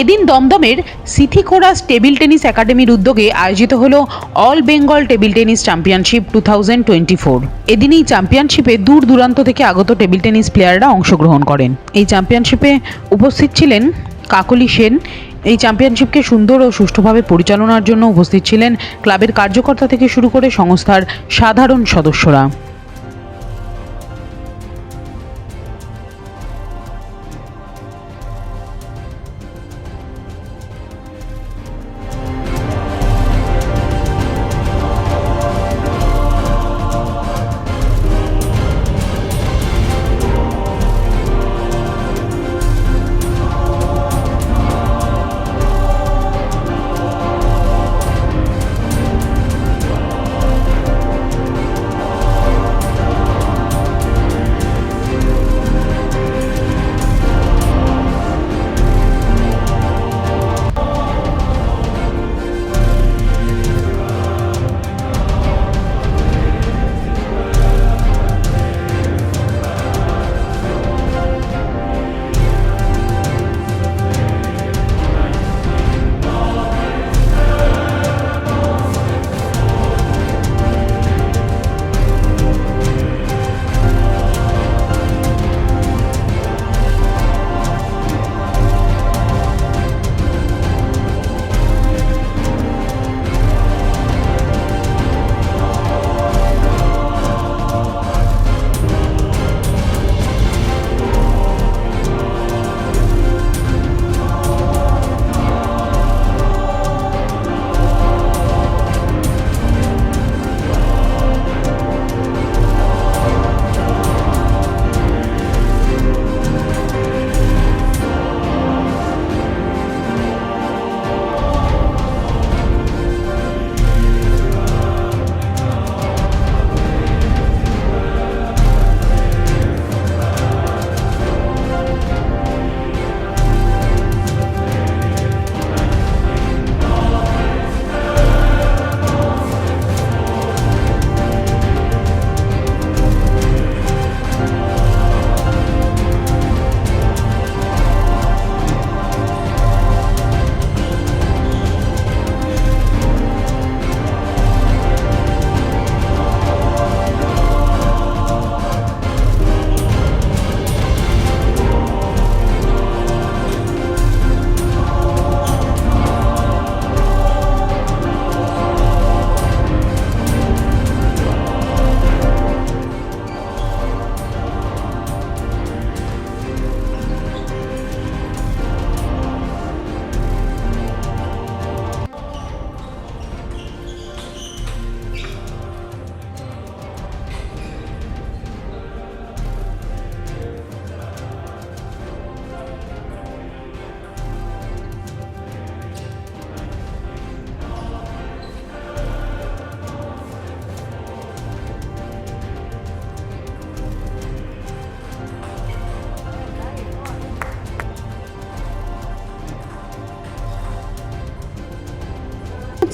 এদিন দমদমের সিথিখোরাস table tennis একাডেমির উদ্যোগে আয়োজিত হল all Bengal table tennis championship two thousand twenty four. এদিন এই চ্যাম্পিয়নশিপে দূর দূরান্ত থেকে আগত টেবিল টেনিস প্লেয়াররা অংশগ্রহণ করেন। এই চ্যাম্পিয়নশিপে উপস্থিত ছিলেন কাকলি সেন। এই চ্যাম্পিয়নশিপকে সুন্দর ও সুষ্ঠুভাবে পরিচালনার জন্য উপস্থিত ছিলেন ক্লাবের কার্যকর্তা থেকে শুরু করে সংস্থার সাধারণ সদস্যরা।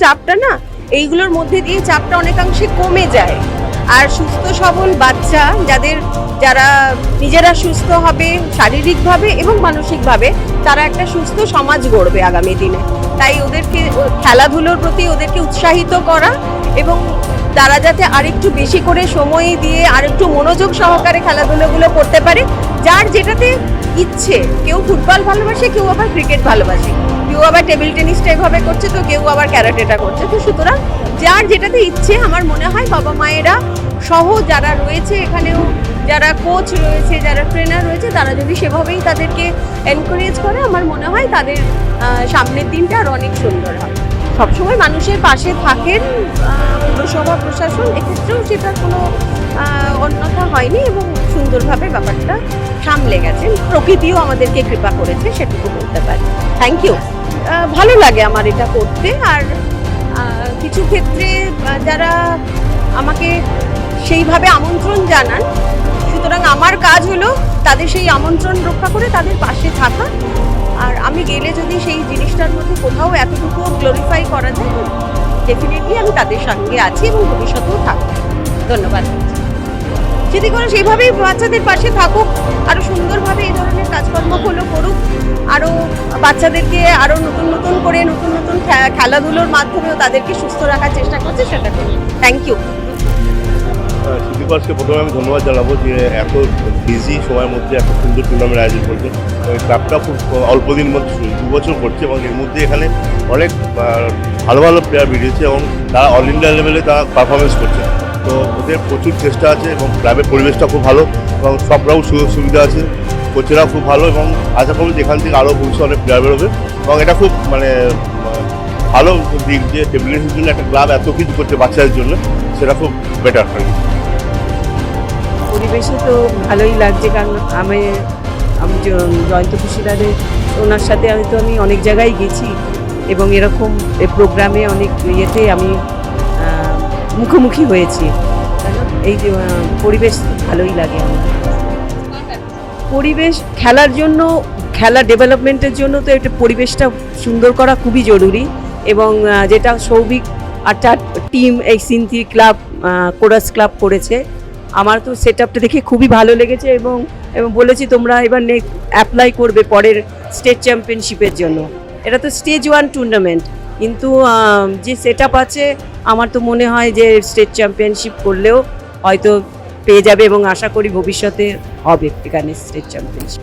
চাপটা না, এইগুলোর মধ্যে দিয়ে চাপটা অনেকাংশে কমে যায়। আর সুস্থ সবল বাচ্চা যাদের, যারা নিজেরা সুস্থ হবে শারীরিকভাবে এবং মানসিকভাবে, তারা একটা সুস্থ সমাজ গড়বে আগামী দিনে। তাই ওদেরকে, খেলাধুলোর প্রতি ওদেরকে উৎসাহিত করা এবং তারা যাতে আরেকটু বেশি করে সময় দিয়ে আরেকটু মনোযোগ সহকারে খেলাধুলোগুলো করতে পারে, যার যেটাতে ইচ্ছে, কেউ ফুটবল ভালোবাসে, কেউ আবার ক্রিকেট ভালোবাসে। কেউ আবার টেবিল টেনিসটা এভাবে করছে, তো কেউ আবার ক্যারাটেটা করছে। তো সুতরাং যার যেটাতে ইচ্ছে, আমার মনে হয় বাবা মায়েরা সহ যারা রয়েছে এখানেও, যারা কোচ রয়েছে, যারা ট্রেনার রয়েছে, তারা যদি সেভাবেই তাদেরকে এনকারেজ করে, আমার মনে হয় তাদের সামনের দিনটা আর অনেক সুন্দর হবে। সবসময় মানুষের পাশে থাকেন পুরসভা প্রশাসন, এক্ষেত্রেও সেটার কোনো অন্যথা হয়নি এবং সুন্দরভাবে ব্যাপারটা সামলে গেছেন প্রকৃতিও আমাদেরকে কৃপা করেছে, সেটুকু বলতে পারি। থ্যাংক ইউ ভালো লাগে আমার এটা করতে। আর কিছু ক্ষেত্রে যারা আমাকে সেইভাবে আমন্ত্রণ জানান, সুতরাং আমার কাজ হলো তাদের সেই আমন্ত্রণ রক্ষা করে তাদের পাশে থাকা। আর আমি গেলে যদি সেই জিনিসটার মধ্যে কোথাও এতটুকু গ্লোরিফাই করা যায় ডেফিনেটলি আমি তাদের সঙ্গে আছি এবং ভবিষ্যতেও থাকব। ধন্যবাদ। যদি কোনো সেইভাবেই বাচ্চাদের পাশে থাকুক আরও সুন্দরভাবে এই ধরনের কাজকর্মগুলো করুক আরও বাচ্চাদেরকে আরও নতুন নতুন করে নতুন নতুন খেলাধুলোর মাধ্যমেও তাদেরকে সুস্থ রাখার চেষ্টা করছে সেটা থ্যাংক ইউ সিটি প্রথমে আমি ধন্যবাদ জানাব যে এত বিজি সময়ের মধ্যে এত সুন্দর টুর্নামেন্ট আয়োজন করছে। ক্লাবটা খুব অল্প দিন মধ্যে দু বছর করছে এবং এর মধ্যে এখানে অনেক ভালো ভালো প্লেয়ার বেরিয়েছে এবং তারা অল ইন্ডিয়া লেভেলে তারা পারফরমেন্স করছে। তো ওদের প্রচুর চেষ্টা আছে এবং ক্লাবের পরিবেশটা খুব ভালো এবং সব রকম সুযোগ সুবিধা আছে। কোচেরা খুব ভালো এবং আশা করি যে এখান থেকে আরও ভবিষ্যতে অনেক প্লেয়ার বেরোবে এবং এটা খুব মানে ভালো দিক যে টেবিল জন্য একটা ক্লাব এত কিছু করছে বাচ্চাদের জন্য, সেটা খুব বেটার কি। পরিবেশে তো ভালোই লাগছে কারণ আমি আমি জয়ন্ত খুশিদারের, ওনার সাথে আমি তো আমি অনেক জায়গায় গেছি এবং এরকম প্রোগ্রামে অনেক ইয়েতে আমি মুখোমুখি হয়েছি। এই যে পরিবেশ ভালোই লাগে পরিবেশ খেলার জন্য, খেলা ডেভেলপমেন্টের জন্য তো একটা পরিবেশটা সুন্দর করা খুবই জরুরি এবং যেটা সৌভিক তার টিম এই সিনথি ক্লাব কোরাস ক্লাব করেছে। আমার তো সেট আপটা দেখে খুবই ভালো লেগেছে এবং এবং বলেছি তোমরা এবার অ্যাপ্লাই করবে পরের স্টেট চ্যাম্পিয়নশিপের জন্য। এটা তো স্টেজ ওয়ান টুর্নামেন্ট কিন্তু যে সেট আছে আমার তো মনে হয় যে স্টেট চ্যাম্পিয়নশিপ করলেও হয়তো পেয়ে যাবে এবং আশা করি ভবিষ্যতে হবে এখানে স্টেট চ্যাম্পিয়নশিপ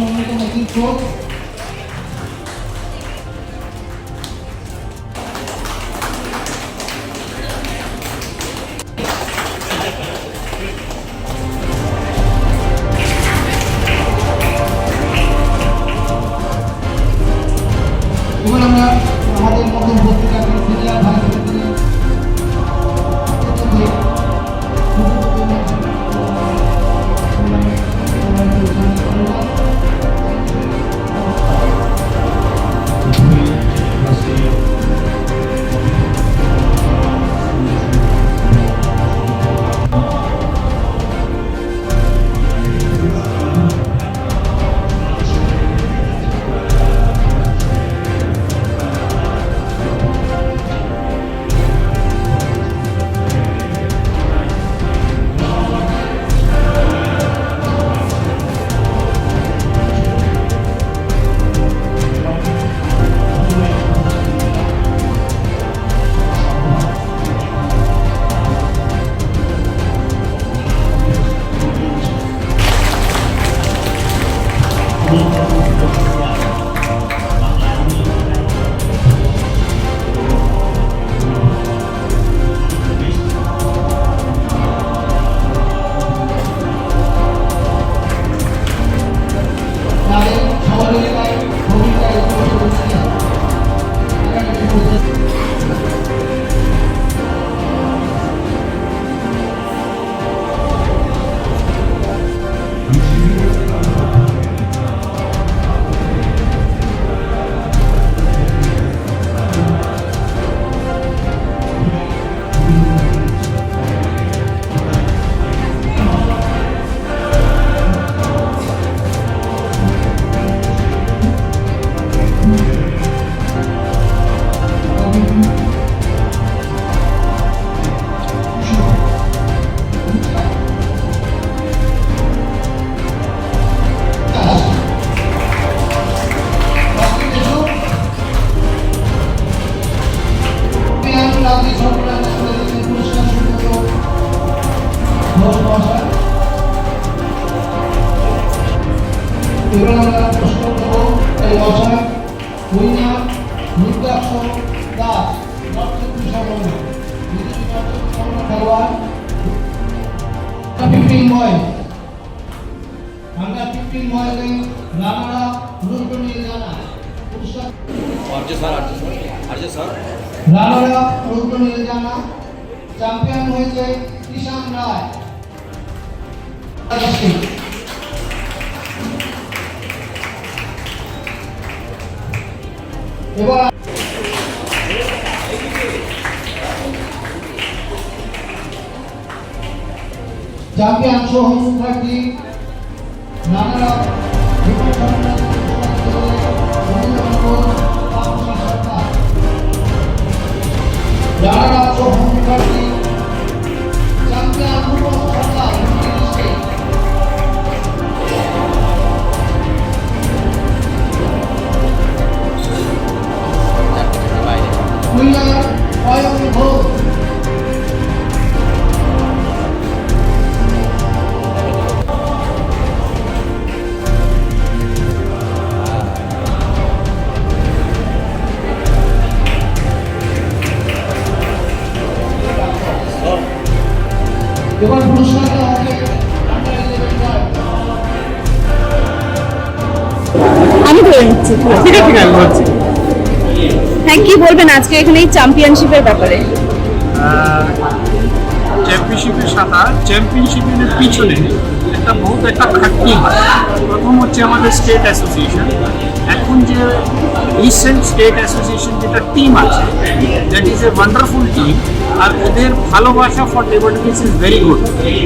অন্যতম শিক্ষক এবার মহাশয় উইনা রুদ্রাক্ষ দাস নর্থচন্দ্র সরণ বিজেপি নর্থচন্দ্র সরণ খেলোয়াড় ফিফটিন বয়েজ আন্ডার ফিফটিন বয়েজে রানারা নিয়ে জানা রানারা জানা চ্যাম্পিয়ন হয়েছে কিষান রায়। এবার চ্যাম্পিয়ন সহ মুখার্জি নানারা বিপুল সরকার সরকার যারা নিচ্ছি ঠিক আছে। ঠিক আছে বলছি। হ্যাঁ কি বলবেন আজকে এখানে এই চ্যাম্পিয়নশিপের ব্যাপারে? চ্যাম্পিয়নশিপের সাঁতার চ্যাম্পিয়নশিপের পিছনে একটা বহুত একটা খাটনি হয়। প্রথম হচ্ছে আমাদের স্টেট অ্যাসোসিয়েশন এখন যে রিসেন্ট স্টেট অ্যাসোসিয়েশন যেটা টিম আছে that is a wonderful team আর ওদের ভালোবাসা for tennis is very good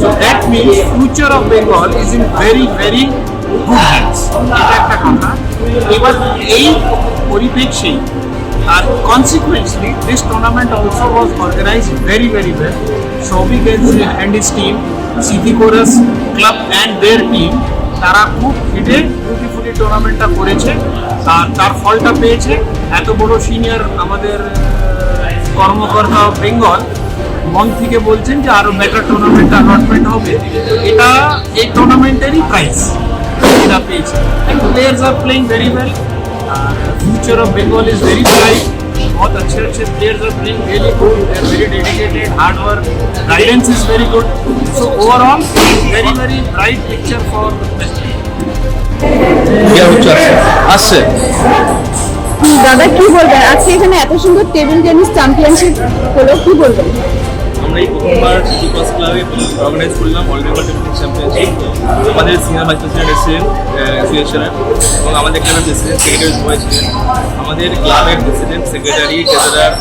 so that means future of Bengal is in very very এটা একটা কথা এবার এই পরিপ্রেক্ষেই And consequently, this tournament also was organized very, very well. Shobik and his team, Chorus Club and their team, তারা খুব খেটে beautifully টুর্নামেন্টটা করেছে। আর তার ফলটা পেয়েছে। এত বড় সিনিয়র আমাদের কর্মকর্তা বেঙ্গল মন থেকে বলছেন যে আরও বেটার টুর্নামেন্ট অ্যালটমেন্ট হবে। এটা এই টুর্নামেন্টেরই prize এটা পেয়েছে players R playing very well future of Bengal is very bright बहुत अच्छे अच्छे players are playing really good they are very dedicated hard work guidance is very good so overall very very bright picture for ইয়ে হচ্ছে আসছে দাদা কি বলবেন আজকে এখানে এত সুন্দর টেবিল টেনিস চ্যাম্পিয়নশিপ হলো কি বলবেন আমরা প্রথমবার সিটি পাস ক্লাবে অর্গানাইজ করলাম অল বেঙ্গল টেবিল চ্যাম্পিয়নশিপ আমাদের সিনিয়র ভাইস প্রেসিডেন্ট এসেছিলেন অ্যাসোসিয়েশনের এবং আমাদের ক্লাবের প্রেসিডেন্ট সেক্রেটারি সবাই ছিলেন। আমাদের ক্লাবের প্রেসিডেন্ট সেক্রেটারি ট্রেজারার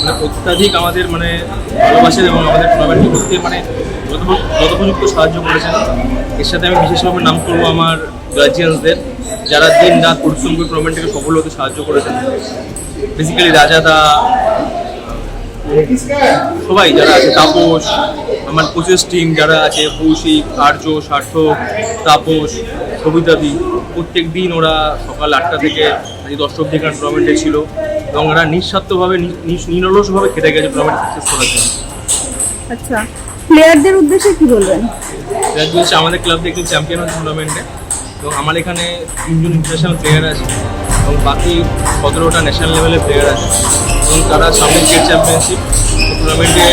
মানে অত্যাধিক আমাদের মানে ভালোবাসেন এবং আমাদের টুর্নামেন্টটি করতে মানে যথোপযুক্ত সাহায্য করেছেন। এর সাথে আমি বিশেষভাবে নাম করব আমার গার্জিয়ানসদের যারা দিন রাত পরিশ্রম করে টুর্নামেন্টকে সফল হতে সাহায্য করেছেন। বেসিক্যালি রাজাদা সবাই যারা আছে তাপস আমার কোচেস টিম যারা আছে কৌশিক আর্য সার্থক তাপস সবিতাদি প্রত্যেক দিন ওরা সকাল আটটা থেকে আজ দশটা অব্দি এখানে টুর্নামেন্টে ছিল এবং ওরা নিঃস্বার্থভাবে নিরলসভাবে খেটে গেছে টুর্নামেন্ট সাকসেস করার জন্য। আচ্ছা প্লেয়ারদের উদ্দেশ্যে কি বলবেন? যার হচ্ছে আমাদের ক্লাব থেকে চ্যাম্পিয়ন হচ্ছে টুর্নামেন্টে এবং আমার এখানে তিনজন ইন্টারন্যাশনাল প্লেয়ার আছে এবং বাকি সতেরোটা ন্যাশনাল লেভেলের প্লেয়ার আছে। এবং তারা সামনে স্টেট চ্যাম্পিয়নশিপ টুর্নামেন্টে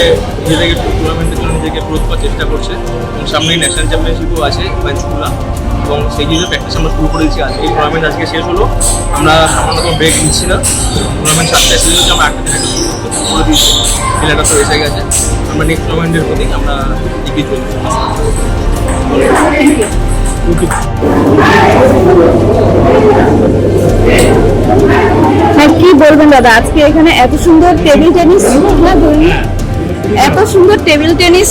নিজেদেরকে টুর্নামেন্টের জন্য নিজেকে প্রুভ করার চেষ্টা করছে। এবং সামনেই ন্যাশনাল চ্যাম্পিয়নশিপও আছে পাঞ্চকুলা এবং সেই জন্য প্র্যাকটিস আমরা শুরু করে দিয়েছি আজকে। এই টুর্নামেন্ট আজকে শেষ হলো। আমরা সামান্য কোনো ব্রেক নিচ্ছি না। টুর্নামেন্ট সাতটায় শেষ হচ্ছে আমরা আটটা থেকে শুরু করে দিয়েছি। খেলাটা তো এসে গেছে। আমরা নেক্সট টুর্নামেন্টের প্রতি আমরা এগিয়ে চলছি। কি বলবেন দাদা? আজকে এখানে এত সুন্দর টেবিল টেনিস হ্যাঁ এত সুন্দর টেবিল টেনিস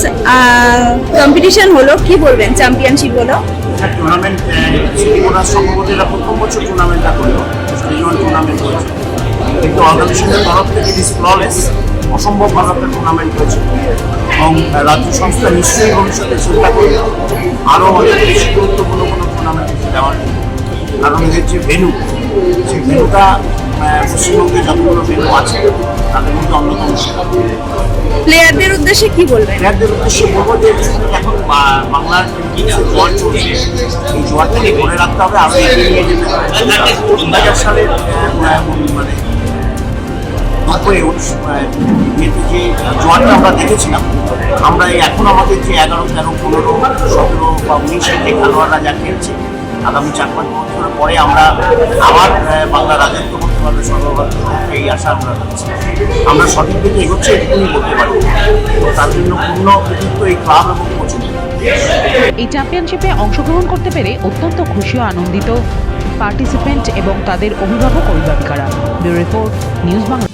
কম্পিটিশন হলো, কি বলবেন চ্যাম্পিয়নশিপ হলো? টুর্নামেন্ট সম্ভবত প্রথম বছর টুর্নামেন্টটা করল টুর্নামেন্ট কিন্তু অর্গানাইজেশনের তরফ থেকে ইট ইজ ফ্ললেস অসম্ভব ভালো একটা টুর্নামেন্ট হয়েছে। এবং রাজ্য সংস্থা নিশ্চয়ই ভবিষ্যতে চিন্তা করবে। আরও অনেক বেশি গুরুত্বপূর্ণ কোনো টুর্নামেন্ট দেওয়ার। কারণ এদের যে ভেনু সেই ভেনুটা পশ্চিমবঙ্গে যতগুলো ভেনু আছে তাদের মধ্যে অন্যতম প্লেয়ারদের উদ্দেশ্যে কি বলবেন? প্লেয়ারদের উদ্দেশ্যে বলব যে এখন বাংলার জোয়ার চলছে। এই জোয়ারটাকে ধরে রাখতে হবে আরও এগিয়ে নিয়ে যেতে হবে। দু হাজার সালের মানে ইয়েতে যে জোয়ারটা আমরা দেখেছিলাম। আমরা এখন আমাদের যে এগারো, তেরো, পনেরো, সতেরো বা উনিশের যে খেলোয়াড়রা যা খেলছে, আগামী চার পাঁচ বছর পরে আমরা আবার বাংলা রাজত্ব করতে পারবে সর্বভারত এই আশা আমরা রাখছি। আমরা সঠিক দিকে এগোচ্ছি এটুকুনি বলতে তার জন্য পূর্ণ কৃতিত্ব এই ক্লাব এবং কোচিং এই চ্যাম্পিয়নশিপে অংশগ্রহণ করতে পেরে অত্যন্ত খুশি ও আনন্দিত পার্টিসিপেন্ট এবং তাদের অভিভাবক অভিভাবিকারা। Report, news Bangla.